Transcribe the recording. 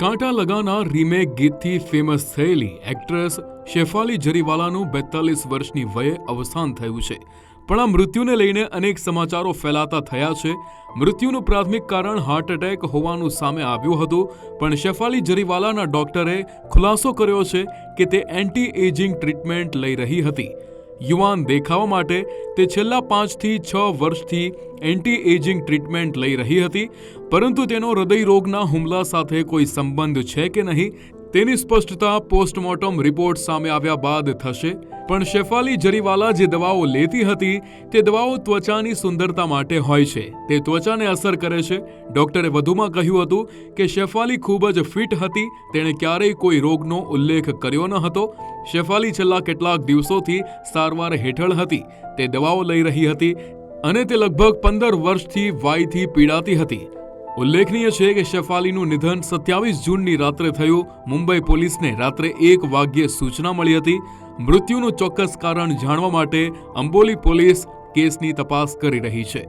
કાંટા લગાના રીમેક ગીતથી ફેમસ થયેલી એક્ટ્રેસ શેફાલી જરીવાલાનું બેતાલીસ વર્ષની વયે અવસાન થયું છે. પણ આ મૃત્યુને લઈને અનેક સમાચારો ફેલાતા થયા છે. મૃત્યુનું પ્રાથમિક કારણ હાર્ટ એટેક હોવાનું સામે આવ્યું હતું, પણ શેફાલી જરીવાલાના ડોક્ટરે ખુલાસો કર્યો છે કે તે એન્ટી એજિંગ ટ્રીટમેન્ટ લઈ રહી હતી. યુવાન દેખાવા માટે તે છેલ્લા પાંચથી છ વર્ષથી એન્ટી એજિંગ ટ્રીટમેન્ટ લઈ રહી હતી, પરંતુ તેનો હૃદયરોગના હુમલા સાથે કોઈ સંબંધ છે કે નહીં તેની સ્પષ્ટતા પોસ્ટમોર્ટમ રિપોર્ટ સામે આવ્યા બાદ થશે. પણ શેફાલી જરીવાલા જે દવાઓ લેતી હતી, તે દવાઓ ત્વચાની સુંદરતા માટે હોય છે. તે ત્વચાને અસર કરે છે. ડોક્ટરે વધુમાં કહ્યું હતું કે શેફાલી ખૂબ જ ફિટ હતી, તેણે ક્યારેય કોઈ રોગનો ઉલ્લેખ કર્યો ન હતો. શેફાલી છેલ્લા કેટલાક દિવસોથી સારવાર હેઠળ હતી. તે દવાઓ લઈ રહી હતી અને તે લગભગ પંદર વર્ષથી વાયથી પીડાતી હતી. ઉલ્લેખનીય છે કે શેફાલીનું નિધન સત્યાવીસ જૂનની રાત્રે થયું. મુંબઈ પોલીસને રાત્રે એક વાગ્યે સૂચના મળી હતી. મૃત્યુનું ચોક્કસ કારણ જાણવા માટે અંબોલી પોલીસ કેસની તપાસ કરી રહી છે.